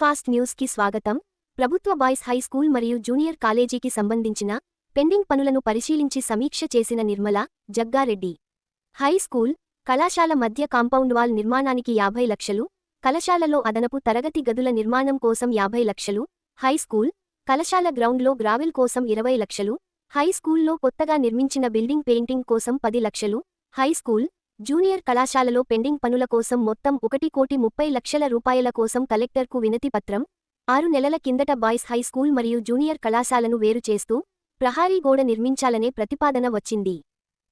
Fast న్యూస్కి స్వాగతం. ప్రభుత్వ బాయ్స్ హై స్కూల్ మరియు జూనియర్ కాలేజీకి సంబంధించిన పెండింగ్ పనులను పరిశీలించి సమీక్ష చేసిన నిర్మల జగ్గారెడ్డి. హై స్కూల్ కళాశాల మధ్య కాంపౌండ్ వాల్ నిర్మాణానికి యాభై లక్షలు కళాశాలలో అదనపు తరగతి గదుల నిర్మాణం కోసం యాభై లక్షలు హై స్కూల్ కళాశాల గ్రౌండ్లో గ్రావెల్ కోసం ఇరవై లక్షలు హై స్కూల్లో కొత్తగా నిర్మించిన బిల్డింగ్ పెయింటింగ్ కోసం పది లక్షలు హై స్కూల్ జూనియర్ కళాశాలలో పెండింగ్ పనుల కోసం మొత్తం ఒకటి కోటి ముప్పై లక్షల రూపాయల కోసం కలెక్టర్కు వినతి పత్రం ఆరు నెలల కిందట బాయ్స్ హై స్కూల్ మరియు జూనియర్ కళాశాలను వేరు చేస్తూ ప్రహారీ గోడ నిర్మించాలనే ప్రతిపాదన వచ్చింది.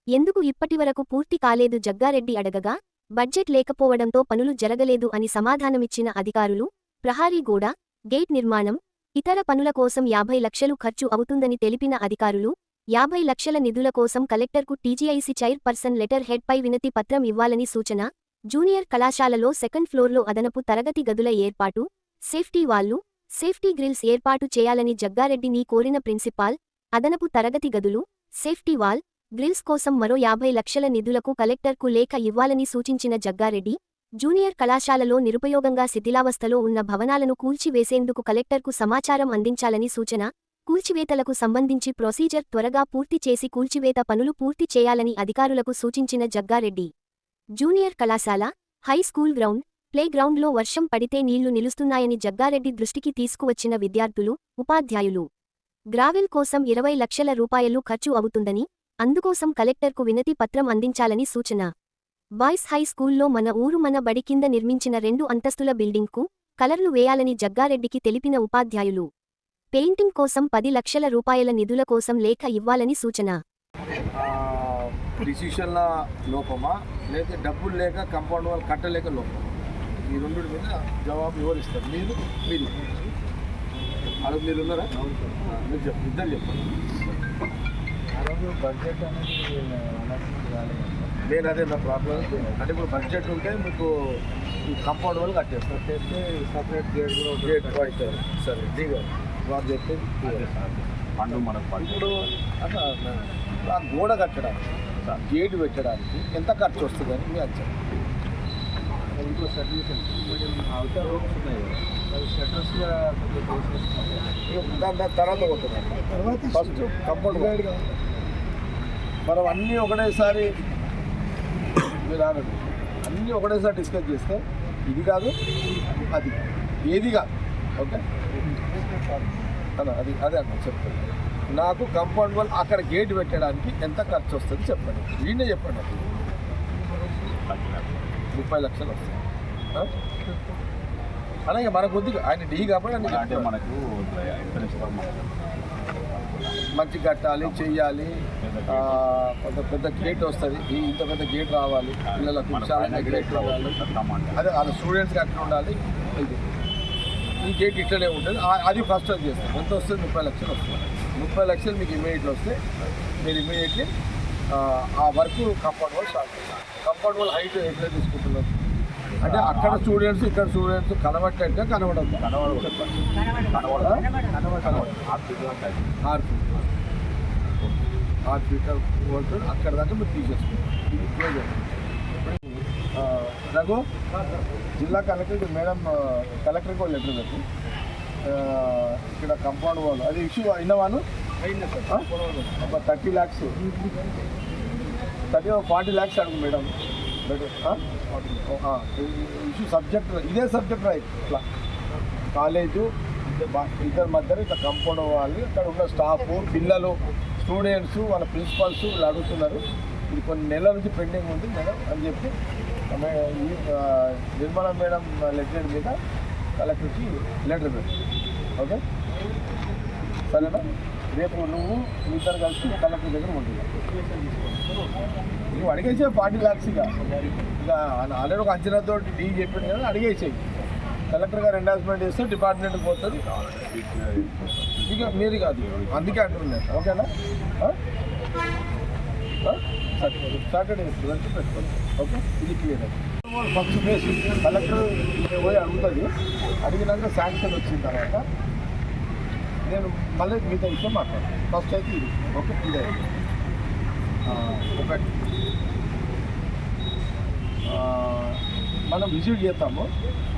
ఎందుకు ఇప్పటివరకు పూర్తి కాలేదు జగ్గారెడ్డి అడగగా బడ్జెట్ లేకపోవడంతో పనులు జరగలేదు అని సమాధానమిచ్చిన అధికారులు ప్రహారీ గోడ గేట్ నిర్మాణం ఇతర పనుల కోసం యాభై లక్షలు ఖర్చు అవుతుందని తెలిపిన అధికారులు యాభై లక్షల నిధుల కోసం కలెక్టర్కు టీజీఐసీ చైర్ పర్సన్ లెటర్ హెడ్పై వినతి పత్రం ఇవ్వాలని సూచన. జూనియర్ కళాశాలలో సెకండ్ ఫ్లోర్లో అదనపు తరగతి గదుల ఏర్పాటు. సేఫ్టీ వాళ్ళు సేఫ్టీ గ్రిల్స్ ఏర్పాటు చేయాలని జగ్గారెడ్డిని కోరిన ప్రిన్సిపాల్ అదనపు తరగతి గదులు సేఫ్టీ వాల్ గ్రిల్స్ కోసం మరో యాభై లక్షల నిధులకు కలెక్టర్కు లేఖ ఇవ్వాలని సూచించిన జగ్గారెడ్డి జూనియర్ కళాశాలలో నిరుపయోగంగా శిథిలావస్థలో ఉన్న భవనాలను కూల్చివేసేందుకు కలెక్టర్కు సమాచారం అందించాలని సూచన. కూల్చివేతలకు సంబంధించి ప్రొసీజర్ త్వరగా పూర్తి చేసి కూల్చివేత పనులు పూర్తి చేయాలని అధికారులకు సూచించిన జగ్గారెడ్డి. జూనియర్ కళాశాల హై స్కూల్ గ్రౌండ్ ప్లే గ్రౌండ్లో వర్షం పడితే నీళ్ళు నిలుస్తున్నాయని జగ్గారెడ్డి దృష్టికి తీసుకువచ్చిన విద్యార్థులు ఉపాధ్యాయులు. గ్రావెల్ కోసం ఇరవై లక్షల రూపాయలు ఖర్చు అవుతుందని అందుకోసం కలెక్టర్కు వినతి పత్రం అందించాలని సూచన. బాయ్స్ హై స్కూల్లో మన ఊరు మన బడి కింద నిర్మించిన రెండు అంతస్తుల బిల్డింగ్కు కలర్లు వేయాలని జగ్గారెడ్డికి తెలిపిన ఉపాధ్యాయులు. పెయింటింగ్ కోసం పది లక్షల రూపాయల నిధుల కోసం లేఖ ఇవ్వాలని సూచన. డిసిషన్ల లోపమా? లేదా డబ్బులు లేక కంపౌండ్ వాళ్ళు కట్టలేక లోపమా? ఈ రెండు మీద జవాబు ఎవరు ఇస్తారు? మీరు మీరు. అడుగు మీరు ఉన్నారా? మీరు చెప్పు ఇద్దరు చెప్పండి. బడ్జెట్ అనేది నేను అదే నా ప్రాబ్లం అంటే ఇప్పుడు బడ్జెట్ ఉంటే మీకు కంపౌండ్ వాళ్ళు కట్టేస్తారు. చేస్తే సపరేట్ గేట్ కూడా గేట్ సరే దిగా వారు చెప్పి పండు మనకు పండు. ఇప్పుడు అట్లా ఆ గోడ కట్టడానికి గేట్ పెట్టడానికి ఎంత ఖర్చు వస్తుంది అని మీ అంచనా? ఇంట్లో సర్వీస్ అవుతా రూమ్స్ ఉన్నాయి. షటర్స్గా దాని తర్వాత పోతున్నాం ఫస్ట్ కంపౌండ్ మనం అన్నీ ఒకటేసారి మీరు ఆగండి. అన్నీ ఒకటేసారి డిస్కస్ చేస్తే ఇది కాదు అది. ఏది కాదు. ఓకే? అన్న అది అదే అన్న చెప్తాను నాకు కంపౌండ్ వాల్ అక్కడ గేట్ పెట్టడానికి ఎంత ఖర్చు వస్తుంది చెప్పండి. వీడినే చెప్పండి ముప్పై లక్షలు వస్తుంది? అలాగే మనకు వద్దు ఆయన డీ కాబట్టి అంటే. మనకు మంచి కట్టాలి చెయ్యాలి. కొంత పెద్ద గేట్ వస్తుంది. ఈ ఇంత పెద్ద గేట్ రావాలి. పిల్లలకు విశాలంగా గేట్ రావాలి. అదే వాళ్ళ స్టూడెంట్స్కి అట్లా ఉండాలి. ఇది ఈ గేట్ ఇట్లనే ఉంటుంది. అది ఫస్ట్ అది చేస్తాం. ఎంత వస్తుంది? ముప్పై లక్షలు వస్తుంది. ముప్పై లక్షలు మీకు ఇమీడియట్లీ వస్తే మీరు ఇమీడియట్లీ ఆ వర్క్ కంఫర్ట్ వాల్ స్టార్ట్ చేస్తారు. కంఫర్ట్ వాల్ హైట్ ఎట్లా తీసుకుంటున్నారు అంటే అక్కడ స్టూడెంట్స్ ఇక్కడ స్టూడెంట్స్ కనబట్టంటే కనబడదు చెప్పండి ఆరు ఫీట్ ఆరు ఫీట్ వరకు అక్కడ దాకా మీరు తీసేసుకుంటారు ఇది క్లోజ్ అవుతుంది రఘు జిల్లా కలెక్టర్ మేడం కలెక్టర్కి ఒక లెటర్ పెట్టి. ఇక్కడ కంపౌండ్ వాల్. అది ఇష్యూ అయినవాను ఒక thirty lakhs thirty forty lakhs అడుగు మేడం. ఇష్యూ సబ్జెక్ట్ ఇదే సబ్జెక్ట్ రైట్ ఇట్లా. కాలేజు ఇద్దరి మధ్యలో ఇట్లా కంపౌండ్ వాళ్ళు అక్కడ ఉన్న స్టాఫ్ పిల్లలు స్టూడెంట్స్ వాళ్ళ ప్రిన్సిపాల్స్ వీళ్ళు అడుగుతున్నారు. ఇది కొన్ని నెలల నుంచి పెండింగ్ ఉంది మేడం అని చెప్పి నిర్మలా మేడం లెటర్ మీద కలెక్టర్కి లెటర్ పెట్టు ఓకే? సరేనా? రేపు నువ్వు ఇద్దరు కలిసి కలెక్టర్ దగ్గర ఉంటుంది నువ్వు అడిగేసే ఫార్టీ ల్యాక్స్ ఇక. ఇక ఆల్రెడీ ఒక అంచనాతో డీ చెప్పింది కదా అడిగేసేయి. కలెక్టర్ గారు ఎండార్స్మెంట్ చేస్తే డిపార్ట్మెంట్కి పోతుంది ఇక మీరు కాదు. అందుకే అంటున్నారు ఓకేనా? సాటర్డే వరకు పెట్టుకోండి ఓకే ఇది క్లియర్ ఫస్ట్ ఫేస్ కలెక్టర్ పోయి అడుగుతుంది అడిగినాక శాంక్షన్ వచ్చిన తర్వాత నేను మళ్ళీ మీతో విషయం మాట్లాడతాను ఫస్ట్ అయితే ఇది ఓకే ఇది ఒకటి మనం విజిట్ చేస్తాము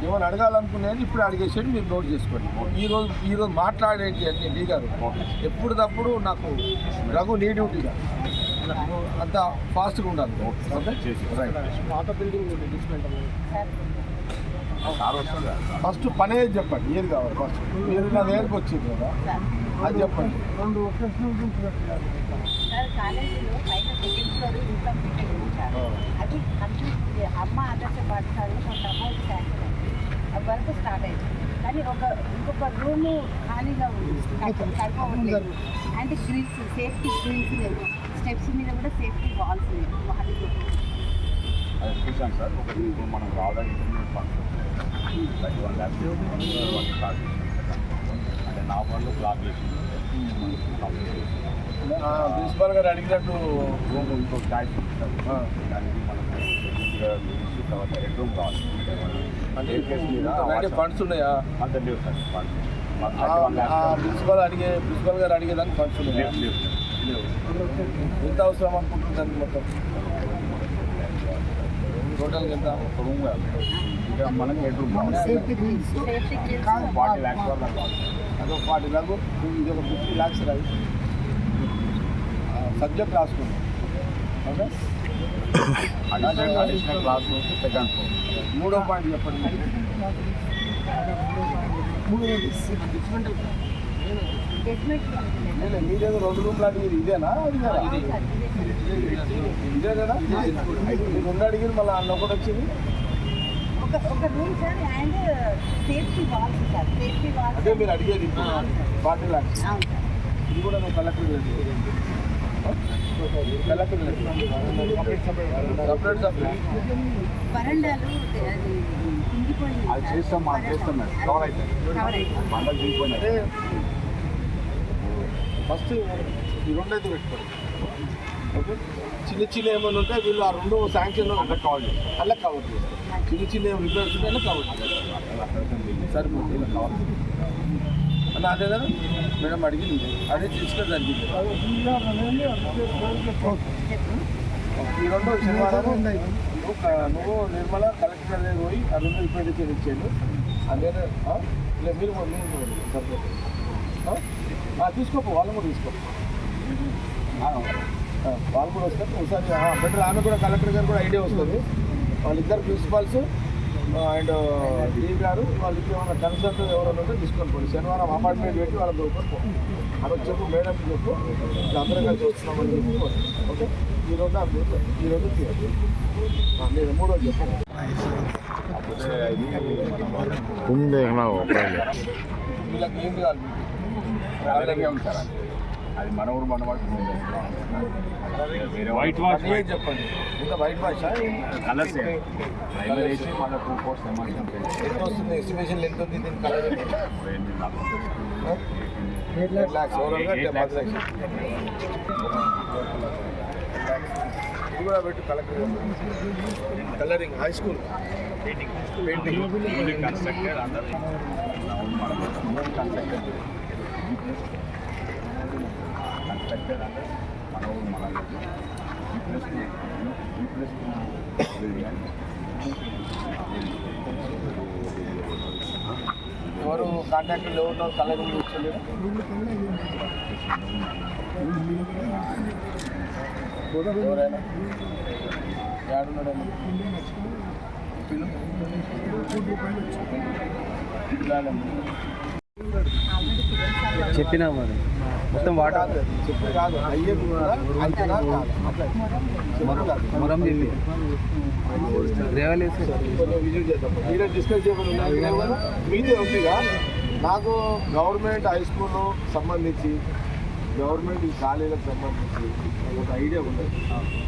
ఏమైనా అడగాలనుకునేది ఇప్పుడు అడిగేసేది మీరు నోట్ చేసుకోండి ఈరోజు ఈరోజు ఈ రోజు మాట్లాడేటి అన్ని గారు ఎప్పుడు తప్పుడు నాకు రఘు నీ డ్యూటీగా అంత ఫాస్ట్గా ఉండాలి. ఓకే రైట్ పాత బిల్డింగ్ డిస్మెంటల్ ఫస్ట్ పని ఏది చెప్పండి. ఏది కావాలి ఫస్ట్ మీరు నా దగ్గరికి వచ్చింది కదా అది చెప్పండి. రెండు అమ్మ ఆదర్శ పాఠశాలలో కొంత అమౌంట్ శాంక్షన్ అయింది ఆ వర్క్ స్టార్ట్ అయింది. కానీ ఒక ఇంకొక రూము ఖాళీగా ఉంది. గ్రిల్స్ సేఫ్టీ గ్రిల్స్ స్టెప్స్ మీద కూడా సేఫ్టీ వాల్స్ అది చూసాం సార్. ఒకటి ఇప్పుడు మనం రావడానికి intermediate function one lakh one start అంటే నా వాళ్ళు బ్లాక్ చేసి ప్రిన్సిపాల్ గారు అడిగినట్టు రూమ్ ఇంకో ఆ. దానికి తర్వాత హెడ్ రూమ్ కావాలి. అంటే ఫండ్స్ ఉన్నాయా? అంత లేవు సార్. ఫండ్స్. ప్రిన్సిపాల్ అడిగే ప్రిన్సిపాల్ గారు అడిగేదానికి ఫండ్స్ ఉన్నాయా? లేవు లేవు లేవు ఎంత అవసరం అనుకుంటుంది దానికి మొత్తం టోటల్ ఎంత ఒక రూమ్ కాదు ఇంకా మనకి హెడ్ రూమ్ కావాలి సేఫ్టీ గ్రిల్స్ ఫార్టీ ల్యాక్స్ వల్ల కావాలి అదొక ఫార్టీ లాక్ ఇది ఒక ఫిఫ్టీ ల్యాక్స్ రాయి subject రాసుకుందాం okay additional additional class room second floor మూడో పాయింట్ చెప్పండి లేదు, మీదేదో రెండు రూమ్లు అడిగింది ఇదేనా? అడిగారా ఇదే. కదా? మీరు రెండు అడిగింది మళ్ళీ అన్న ఒకటి వచ్చింది. ఒక ఒక room sir and safety walls sir safety walls. అదే మీరు అడిగేది ఫార్టీ ల్యాక్స్ ఇది కూడా నేను కలెక్టర్ కలెక్టర్ సపరేట్ సపరేట్ వరండాలు అది అది. చేస్తాం చేస్తాం మేడం కవర్ అవుతుంది కవర్ అవుతుంది. ఫస్ట్ ఈ రెండైతే పెట్టుకోండి. ఓకే? చిన్న చిన్న ఏమైనా ఉంటే వీళ్ళు ఆ రెండు శాంక్షన్ అందరికి కవర్ చేస్తారు. అలా కవర్ చేస్తారు. చిన్న చిన్న ఏమైనా రిపేర్స్ ఉంటే అలా కవర్ చేస్తారు. సరిపోతుంది ఇలా కవర్ అన్న అదే కదా? మేడం అడిగింది. అదే తీసుకొని జరిగింది. ఈ రెండు శనివారం నువ్వు నువ్వు నిర్మల కలెక్టర్ అనేది పోయి ఆ రెండు రిపేర్ చేసి ఇచ్చేయండి అదే మీరు మీరు కూడా సరిపోతుంది. తీసుకోపో వాళ్ళని కూడా తీసుకో ఆ, వాళ్ళు కూడా వస్తారు. ఒకసారి బెటర్ ఆమె కూడా కలెక్టర్ గారు కూడా ఐడియా వస్తుంది. వాళ్ళిద్దరు ప్రిన్సిపాల్స్ అండ్ డీ గారు వాళ్ళకి ఏమైనా కన్సల్ట్ ఎవరైనా ఉంటే తీసుకొని పోండి. శనివారం అపార్ట్మెంట్ పెట్టి వాళ్ళ దొరుకుని పో అక్కడ చెప్పు మేడంకి చెప్పు అందరం కలిసి వస్తున్నామని చెప్పి. ఓకే? ఈ రోజు ఆ రోజు ఈ రోజు తీయండి. ఆ, మీరు మూడో ఇది మన వీళ్ళకి ఏం కాదు అలాగే ఉంటారు అది మన ఊరు మన వాటి వేరే వైట్ ఏం చెప్పండి. ఇంకా వైట్ భాష కలర్స్ ప్రైమరీ వేసి మన టూ కోర్స్ ఎంత వస్తుంది ఎస్టిమేషన్ ఎంత ఉంది దీని కలర్ ఎయిట్ ల్యాక్స్ ఓవరాల్గా Eight పది లక్షలు ఇది కూడా పెట్టు collector colouring high school painting constructed under constructed ఎవరు కాంట్రాక్టర్లు ఎవరు కూర్చోలేరు ఎవరైనా. పిల్లాడు. చెప్పినా మరి? మొత్తం వాటర్? మొరం జిల్లి రేవలేసి డిస్కస్ చేయమని మీదే ఉందిగా. నాకు గవర్నమెంట్ హై స్కూల్ సంబంధించి గవర్నమెంట్ ఈ కాలేజీలకు సంబంధించి ఒక ఐడియా ఉండదు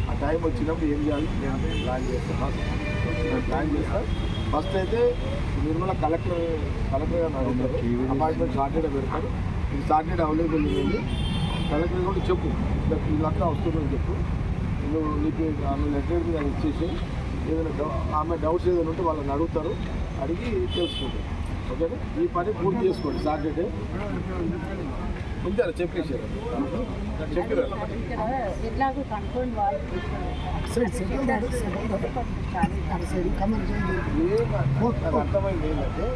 ఆ టైం వచ్చినప్పుడు ఏం చేయాలి? నేను ప్లాన్ చేస్తాను ప్లాన్ చేస్తాను ఫస్ట్ అయితే నిర్మల కలెక్టర్ కలెక్టర్ అడుగుతారు అపాయింట్మెంట్ సాటర్డే పెడతారు. ఇది సాటర్డే అవైలబుల్ ఉంది కలెక్టర్ కూడా చెప్పు ఇలా వీళ్ళంతా వస్తుందని చెప్పు నువ్వు నీకు ఆమె లెటర్ మీద ఇచ్చేసి ఏదైనా డౌ- ఆమె డౌట్స్ ఏదైనా ఉంటే వాళ్ళని అడుగుతారు అడిగి తెలుసుకుంటారు ఓకేనా ఈ పని పూర్తి చేసుకోండి సాటర్డే ఇంతే చెప్పేసారు చెప్పారు అర్థమైంది ఏంటంటే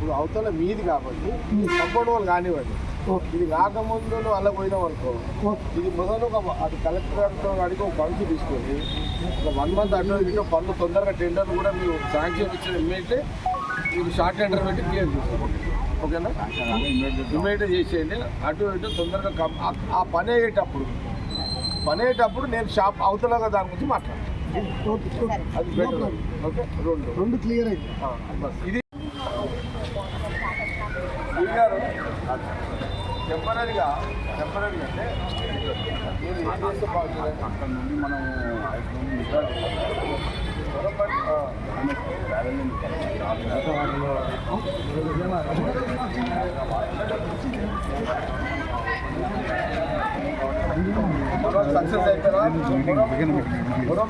ఇప్పుడు అవతల మీది కాబట్టి కంపౌండ్ వాళ్ళు కానివ్వండి. ఇది కాకముందు నువ్వు అలా పోయినావు అనుకో. ఇది మొదలు ఒక అది కలెక్టర్ అడిగి ఒక పంక్తి తీసుకొని ఒక వన్ మంత్ అటు ఇటు పనులు తొందరగా టెండర్ కూడా మీరు శాంక్షన్ ఇచ్చిన ఇమ్మీడియట్లీ మీరు షార్ట్ టెండర్ పెట్టి క్లియర్ చేసుకోండి ఓకేనా? ఇమ్మీడియట్ చేసేయండి. అటు ఇటు తొందరగా ఆ- పని అయ్యేటప్పుడు పని అయ్యేటప్పుడు నేను షాప్ అవతలగా దాని గురించి మాట్లాడతాను. అది బెటర్ ఓకే? రెండు. రెండు క్లియర్ అయింది. ఇది ఈ గారు టెంపరీగా టెంపరీగా అంటే మీరు ఏం చేస్తే బాగుంటుంది అక్కడ నుండి మనం ఐదు సక్సెస్ అవుతారా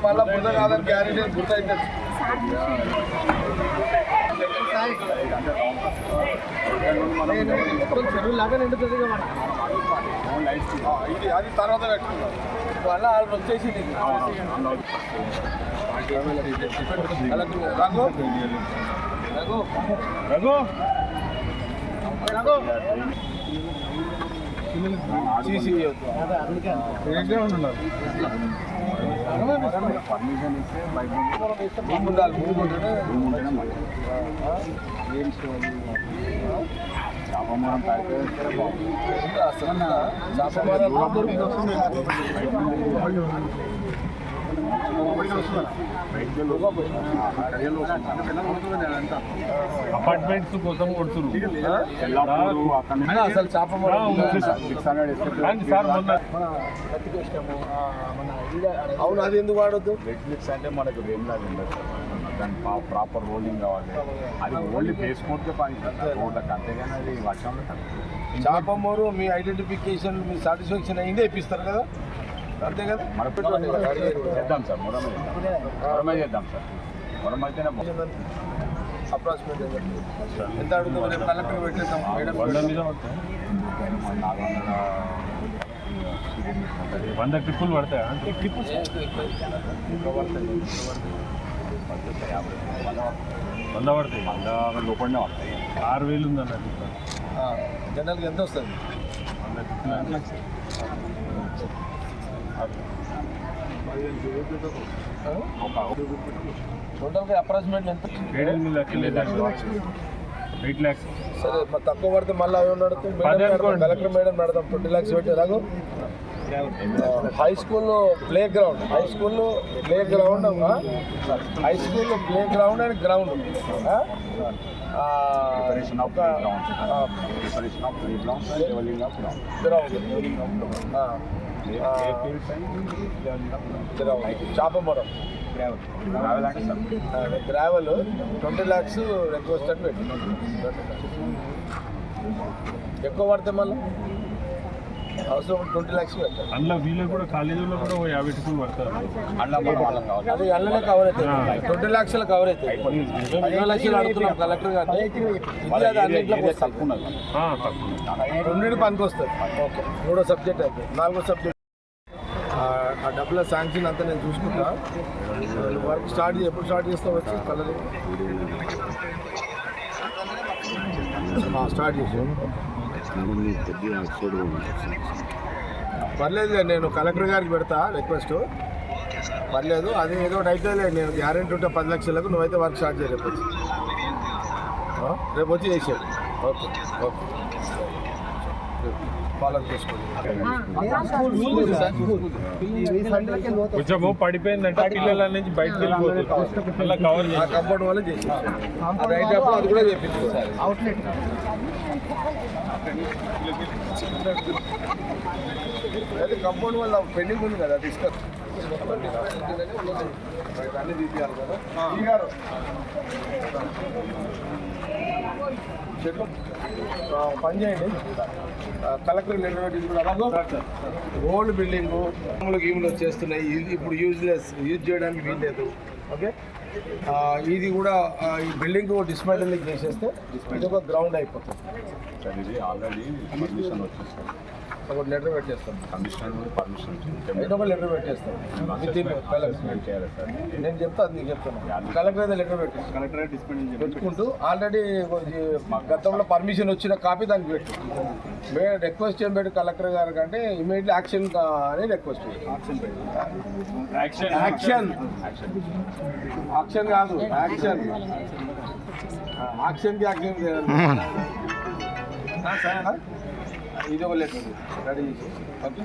మళ్ళీ కాదని గ్యారెంటీ గుర్తు అవుతుంది చెరువు నిండుతుంది ఇది అది తర్వాత పెట్టుకున్నాం మళ్ళీ వాళ్ళు వచ్చేసి రఘు సీసీ పర్మిషన్ ఇస్తే బయట నుంచి భూమి ఉండాలి భూమి ఉంటేనే రూమ్ ఉంటేనే మంచిది. చాపమరం ప్యాక్ చేస్తే బాగుంటుంది అసలు చాపమారాలు అపార్ట్మెంట్స్ కోసం కొడుతున్నారు అసలు మొన్న అవును అది ఎందుకు వాడొద్దు? నెట్ఫ్లిక్స్ అంటే మనకు వేమ్లాగా ఉండదు సార్ దాని ప్రాపర్ రోలింగ్ కావాలి. అది ఓన్లీ కోడ్కే పని రోడ్లకు అంతేగాని అది వర్షంలో. చాపమూరు మీ ఐడెంటిఫికేషన్ మీ సాటిస్ఫాక్షన్ అయిందే ఇప్పిస్తారు కదా. అంతే కదా? మన చేద్దాం సార్ మొరమే చేద్దాం. మొరమే చేద్దాం సార్. మొరం అయితేనే బాగుంటుంది. అప్రాక్సిమేట్ ఎంత అడుగుతాం రేపు కలెక్టర్ పెట్టేద్దాం. మేడం వంద మీద పడతాయి? వంద ట్రిప్పులు పడతాయా? వంద పడతాయి. వంద లోపలనే వస్తాయి ఆరు వేలు ఉంది అన్నట్టు జనరల్గా ఎంత వస్తుంది? వంద ట్రిప్పులు టోటల్గా అప్రాక్సిమేట్ ఎంత? ఎయిట్ ల్యాక్స్ సరే మరి తక్కువ పడితే మళ్ళీ అవి నడుతుంది కలెక్టర్ మేడం నడతాం ట్వంటీ ల్యాక్స్ పెట్టి రాగు హై స్కూల్లో ప్లే గ్రౌండ్ హై స్కూల్లో ప్లే గ్రౌండ్ హై స్కూల్లో play ground and ground ground చాపమరం travel gravel twenty lakhs request అని పెట్టి ఎక్కువ పడితే మళ్ళీ అవసరం ట్వంటీ ల్యాక్స్ పెట్టాలి అందులో వీళ్ళు కూడా కాలేజీలో కూడా ఓ యాభై ట్రిప్పులు పడతారు. అది అల్లనే కవర్ అవుతుంది. ట్వంటీ ల్యాక్స్లో కవర్ అవుతుంది. పదిహేను లక్షలు అడుగుతున్నాం కలెక్టర్ గారిని ఇది అది అన్నింటిలోకి వస్తుంది. తక్కువ రెండింటి పనికి వస్తుంది. ఓకే. మూడో సబ్జెక్ట్ అయితే. నాలుగో సబ్జెక్ట్. ఆ డబ్బుల శాంక్షన్ అంతా నేను చూసుకుంటా. వర్క్ స్టార్ట్ ఎప్పుడు స్టార్ట్ చేస్తావు వచ్చి కలర్ స్టార్ట్ చేసాం పర్లేదు నేను కలెక్టర్ గారికి పెడతా రిక్వెస్ట్. పర్లేదు అది ఏదో ఒకటి అయితే నేను గ్యారెంటీ ఉంటే పది లక్షలకు నువ్వైతే వర్క్ స్టార్ట్ చేయ రేపు వచ్చి? రేపు వచ్చి చేసేది ఓకే ఓకే. ఫాలో చేసుకోండి. కొంచెము పడిపోయిందంటే పిల్లల నుంచి బయటకు వెళ్ళిపోతుంది. అలా కవర్ కంపౌండ్ వల్ల చేసి అది కూడా అవుట్లెట్ అది కంపౌండ్ వల్ల పెండింగ్ ఉంది కదా డిస్కస్ అన్ని కదా. గారు. చెట్లు పని చేయండి. కలెక్టర్ తీసుకున్నారు ఓల్డ్ బిల్డింగ్ గీములు వచ్చేస్తున్నాయి ఇప్పుడు యూజ్లెస్ యూజ్ చేయడానికి వీల్లేదు. ఓకే? ఇది కూడా ఈ బిల్డింగ్ డిస్మాంటిలింగ్ చేసేస్తే ఇది ఒక గ్రౌండ్ అయిపోతుంది. ఆల్రెడీ పర్మిషన్ ఒక లెటర్ పెట్టేస్తాం కమిషనర్ పర్మిషన్ అయితే ఒక లెటర్ పెట్టేస్తాం చేయాలి నేను చెప్తా అది నీకు చెప్తాను కలెక్టర్ అయితే లెటర్ పెట్టేస్తాం కలెక్టర్ డిస్పెండ్ పెట్టుకుంటూ ఆల్రెడీ గతంలో పర్మిషన్ వచ్చిన కాపీ దానికి పెట్టు. మేము రిక్వెస్ట్ ఏం పెట్టి కలెక్టర్ గారు కంటే ఇమీడియట్లీ యాక్షన్ అని request action action action action కాదు యాక్షన్ యాక్షన్కి యాక్షన్ ఇది లెటర్ రెడీ ఓకే?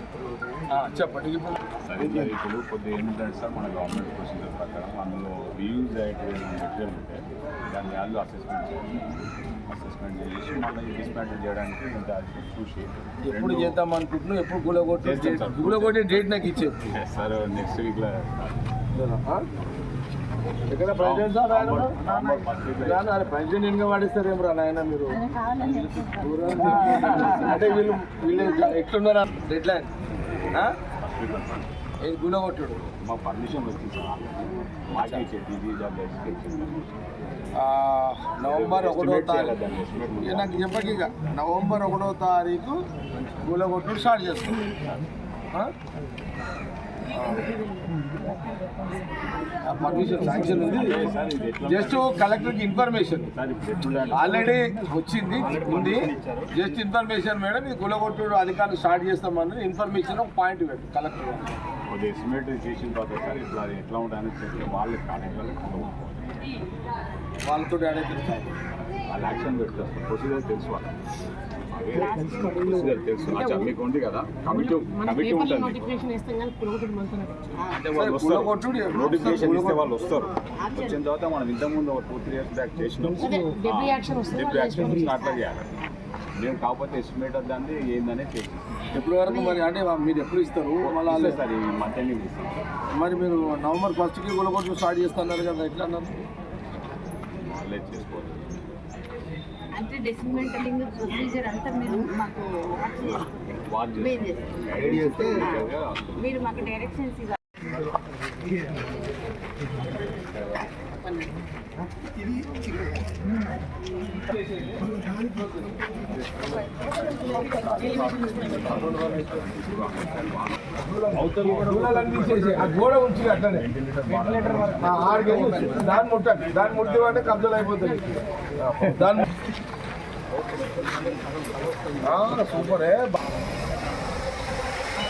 చెప్పండి ఇప్పుడు సరే ఇప్పుడు కొద్దిగా ఏంటంటే సార్ మన గవర్నమెంట్ ప్రొసీజర్ ప్రకారం అందులో రీయూజ్ అయ్యేటువంటి మెటీరియల్ ఉంటే దాని వాల్యూ అసెస్మెంట్ అసెస్మెంట్ చేసి మళ్ళీ డిస్మాంటిల్ చేయడానికి ఇంత చూసి ఎప్పుడు చేద్దాం అనుకుంటున్నావు ఎప్పుడు గులగొట్టి. గులగొట్టి డేట్ నాకు ఇచ్చేది సార్ నెక్స్ట్ వీక్లో ఎక్కడ ప్రెసిడెంట్ సార్ ఆయన ప్రెసిడెంట్ ఇంకా వాడిస్తారు ఏం రా నాయన మీరు? అంటే వీళ్ళు వీళ్ళు ఎట్లున్నారు? డెడ్ లైన్ ఇది గులగొట్టుడు మా పర్మిషన్ నవంబర్ ఒకటో తారీఖు. నాకు చెప్పక ఇక. నవంబర్ ఒకటో తారీఖు గులగొట్టుడు స్టార్ట్ చేస్తాం. పర్మిషన్ శాంక్షన్ ఉంది జస్ట్ కలెక్టర్కి ఇన్ఫర్మేషన్. ఆల్రెడీ వచ్చింది ఉంది. జస్ట్ ఇన్ఫర్మేషన్ మేడం ఇది గులగొట్టుడు అధికారులు స్టార్ట్ చేస్తామని ఇన్ఫర్మేషన్ ఒక పాయింట్ పెట్టు కలెక్టర్. కొద్దిగా ఎస్టిమేట్ చేసిన తర్వాత సార్ ఇప్పుడు అది ఎట్లా ఉంటుందని చెప్తే వాళ్ళు కాలేజీలో వాళ్ళతో వాళ్ళు యాక్షన్ పెడతారు ప్రొసీజర్ తెలుసు వాళ్ళకి. తెలుసు మీకు ఉంది కదా. కమిటీ కమిటీ ఉంటుంది. నోటిఫికేషన్ అంటే వాళ్ళు వస్తారు. గులగొట్టుడు ఎప్పుడు నోటిఫికేషన్ ఇస్తే వస్తారు? వాళ్ళు వస్తారు. వచ్చిన తర్వాత మనం ఇంతకుముందు ఒక టూ త్రీ ఇయర్స్ బ్యాక్ చేసినాం. డెబ్యూ యాక్షన్ చేయాలి. నేను కాకపోతే ఎస్టిమేట్ దాన్ని ఏందనే చేసి ఎప్పటి వరకు మరి అంటే మీరు ఎప్పుడు ఇస్తారు? మళ్ళీ సార్ ఈ మధ్యాహ్నం ఇస్తాం. మరి మీరు నవంబర్ ఫస్ట్కి గులగొట్టు స్టార్ట్ చేస్తున్నారు కదా ఎట్లా అన్నారు? వాళ్ళే చేసుకోవాలి. అంటే డిస్మెంటలింగ్ ప్రొసీజర్ అంతా మీరు మాకు మీరు మాకు డైరెక్షన్స్ ఇవ్వాలి. దూలాలు తీసేసి ఆ గోడ ఉంచి అట్లనే ఆ, ఆడికి ఉంచి. దాన్ని ముట్టండి దాన్ని ముట్టివంటే కబ్జాలు అయిపోతుంది దాన్ని ఆ, సూపరే బా-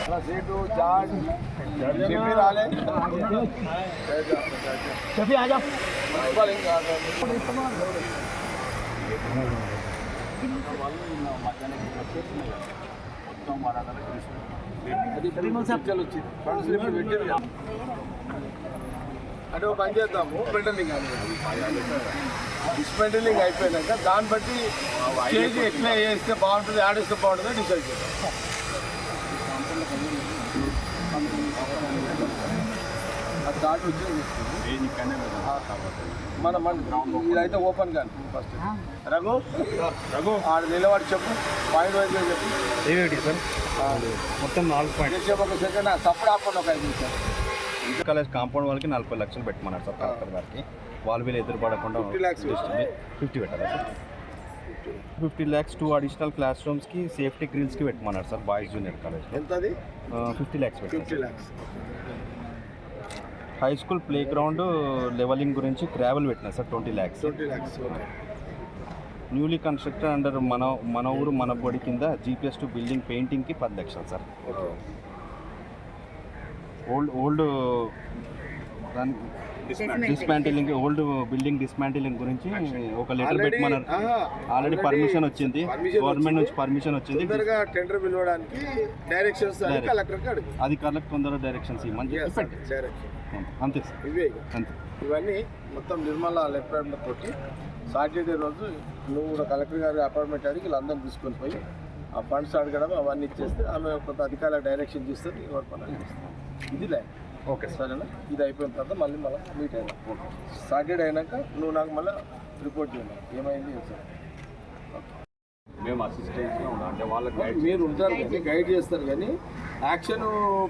అలా సీటు జాడ్ చెప్పి రాలే చెప్పి ఆజా వచ్చింది. స్లిప్ పెట్టింది. అంటే ఒక పని చేద్దాము స్పెండలింగ్ డిస్పెండలింగ్ అయిపోయినాక దాన్ని బట్టి స్టేజ్ ఎట్లా వేస్తే బాగుంటుంది ఆడిస్తే బాగుంటుందో డిసైడ్ చేద్దాం అది దాటి కాబట్టి మన మన ఇదైతే ఓపెన్ కానీ ఫస్ట్. రఘు? రఘు? ఆడ నిలబడి చెప్పు. పాయింట్ వైజ్ చెప్పు. ఏమిటి సార్? మొత్తం నాలుగు పాయింట్ చెప్పు ఒక సెకండ్. సప్పుడు ఆపండి ఒక ఐదు నిమిషాలు. ఇంటర్ కాలేజ్ కాంపౌండ్ వాళ్ళకి నలభై లక్షలు పెట్టమన్నారు సార్ కలెక్టర్ గారికి. వాళ్ళు వీళ్ళు ఎదురుపడకుండా 50 lakhs ఫిఫ్టీ పెట్టారా sir? Fifty lakhs two additional class రూమ్స్కి safety గ్రిల్స్కి పెట్టమన్నారు సార్ బాయ్స్ జూనియర్ కాలేజ్లో ఎంత fifty lakhs fifty lakhs high school play ground levelling గురించి గ్రావెల్ పెట్టినారు sir twenty lakhs twenty lakhs okay newly constructed under మన మన ఊరు మన బొడి కింద జీపీఎస్ టు బిల్డింగ్ పెయింటింగ్కి పది లక్షలు సార్. ఓకే ఓల్డ్ ఓల్డ్ దాని డిస్మాంటిలింగ్ ఓల్డ్ బిల్డింగ్ డిస్మాంటిలింగ్ గురించి ఒక లెటర్ పెట్టమన్నారు. ఆహా, ఆల్రెడీ పర్మిషన్ వచ్చింది. గవర్నమెంట్ నుంచి. పర్మిషన్ వచ్చింది. టెండర్ పిలవడానికి డైరెక్షన్స్ అధికారులకు తొందరగా డైరెక్షన్స్ ఇవ్వమని చెప్పి పెట్టి అంతే సార్. ఇవే. అంతే. ఇవన్నీ మొత్తం నిర్మల లెఫ్ట్ హ్యాండ్ కొట్టి సాటర్డే రోజు నువ్వు కూడా కలెక్టర్ గారి అపాయింట్మెంట్ అడిగి వీళ్ళందరినీ తీసుకొని పోయి ఆ ఫండ్స్ అడగడం అవన్నీ ఇచ్చేస్తే ఆమె కొంత అధికారులకు డైరెక్షన్ చేస్తుంది ఎవరి పనులు చేస్తుంది. ఇది లైన్ ఓకే సార్. సరేనా? ఇది అయిపోయిన తర్వాత మళ్ళీ మళ్ళీ మీట్ అయినా. సాటర్డే అయినాక నువ్వు నాకు మళ్ళీ రిపోర్ట్ చేయాలి ఏమైంది సార్? మేము అసిస్టెంట్గా ఉన్నాం అంటే వాళ్ళకి గైడ్ మీరు ఉంటారు కానీ గైడ్ చేస్తారు కానీ యాక్షన్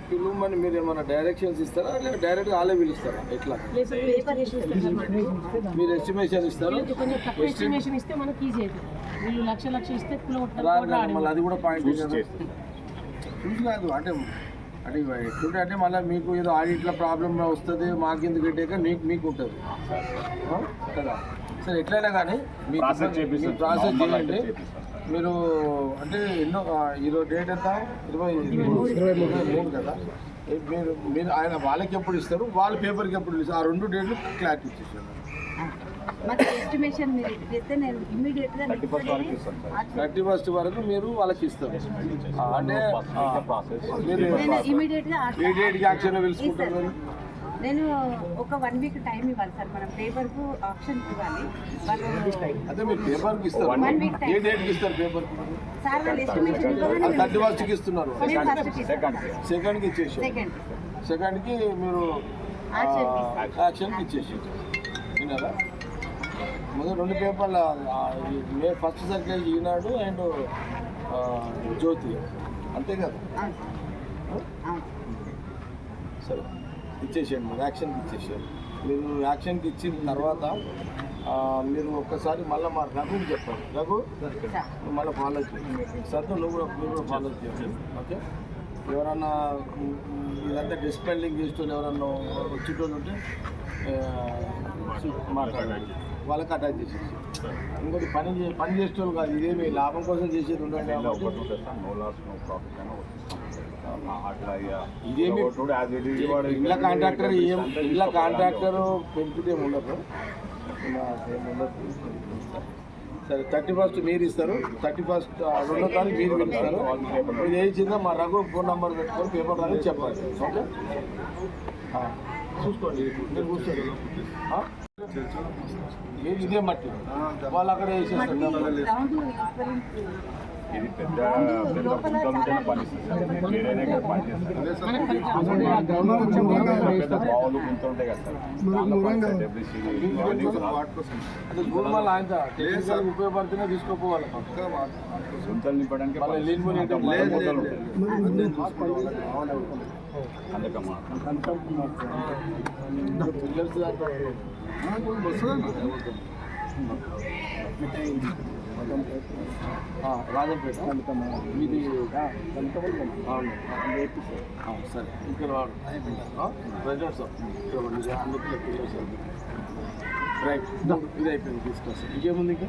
పిలువమని మీరు ఏమైనా డైరెక్షన్స్ ఇస్తారా? లేక డైరెక్ట్ వాళ్ళే పిలుస్తారా ఎట్లా? లేదు. మీరు ఎస్టిమేషన్ ఇస్తారా? వీళ్ళకి కొంచెం తక్కువ ఎస్టిమేషన్ ఇస్తే మనకి ఈజీ అవుతుంది వీళ్ళు లక్ష లక్ష ఇస్తే కుల రాదు కదా, మళ్ళీ అది కూడా పాయింట్ చూసి కాదు అంటే అంటే ఎట్లుంటే అంటే మళ్ళీ మీకు ఏదో ఆడిట్లో ప్రాబ్లం వస్తుంది మాకెందుకు పెట్టాక మీకు మీకు ఉంటుంది? కదా. సరే ఎట్లయినా కానీ మీకు. ప్రాసెస్ చేయండి. మీరు అంటే ఎన్నో ఈరోజు డేట్ ఎంత? ఇరవై ఇరవై మూడు. కదా? మీరు మీరు ఆయన వాళ్ళకి ఎప్పుడు ఇస్తారు? వాళ్ళ పేపర్కి ఎప్పుడు ఇస్తారు? ఆ రెండు డేట్లు క్లారిటీ ఇచ్చేసారు థర్టీ ఫస్ట్ వరకు మీరు వాళ్ళకి ఇస్తారు. అంటే మీరు యాక్షన్ పిలుచుకుంటారు నేను ఒక వన్ వీక్ టైం ఇవ్వాలి సార్ మనం పేపర్కు ఆప్షన్ ఇవ్వాలి. సార్ వాళ్ళు ఎస్టిమేషన్ ఇవ్వాలి థర్టీ ఇస్తున్నారు. సెకండ్ ఇచ్చేసి సెకండ్ సెకండ్కి మీరు ఇచ్చేసి విన్నారా? మొదటి రెండు పేపర్ల మే first circle Eenadu and Jyothi. అంతే కదా? సరే. ఇచ్చేసేయండి మీరు యాక్షన్కి ఇచ్చేసేయండి. మీరు యాక్షన్కి ఇచ్చిన తర్వాత ఆ, మీరు ఒక్కసారి మళ్ళీ మా రఘుని చెప్పండి. రఘు నువ్వు మళ్ళీ ఫాలో చేయండి. సర్దు నువ్వు కూడా మీరు కూడా ఫాలో చేయండి. ఓకే? ఎవరన్నా ఇదంతా డిస్పెండింగ్ చేసేటోళ్ళు ఎవరన్నా వచ్చేటోళ్ళు ఉంటే మాట్లాడండి. వాళ్ళకి అటాచ్ చేసేసి ఇంకోటి పని చే పని చేసేటోళ్ళు కాదు ఇదేమి లాభం కోసం చేసేది ఉండండి. ఇదేమి ఇళ్ళ కాంట్రాక్టర్ ఏం ఇళ్ళ కాంట్రాక్టర్ బెనిఫిట్ ఏమి ఉండదు ఏం ఉండదు. సరే థర్టీ ఫస్ట్ మీరు ఇస్తారు. థర్టీ ఫస్ట్ రెండో తారీఖు మీరు పిలుస్తారు. మీరు ఏం చేద్దాం మా రఘు ఫోన్ నెంబర్ పెట్టుకొని పేపర్ రాని చెప్పాలి. ఓకే? చూసుకోండి. మీరు కూర్చోండి. ఇదే మట్టి. వాళ్ళు అక్కడ వేసేస్తారు. ఇది పెద్ద పెద్ద బావులు ఉంటాయి కదా సార్. తీసుకోపోవాలి. గుంతలు నింపడానికి. అందుకమ్మా రాజంపేట మీది సరే ఇక్కడ రిజల్ట్స్ రైట్ ఇది అయిపోయింది తీసుకొస్తాం ఇంకేముంది ఇంకా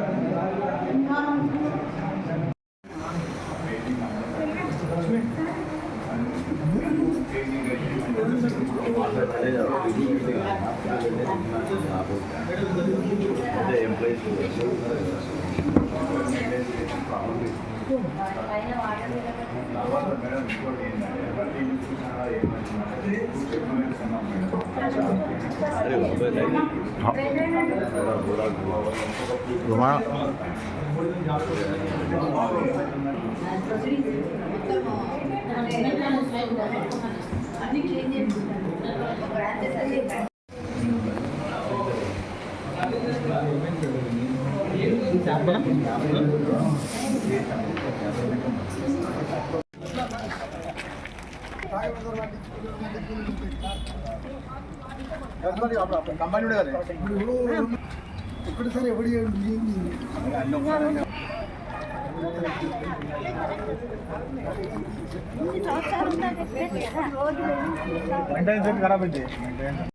好。有吗？కంపెనీ ఒక్కటిసారి ఎవడు మెయింటెనెన్స్ ఖరాబ్ అయితే మెయింటెనెన్స్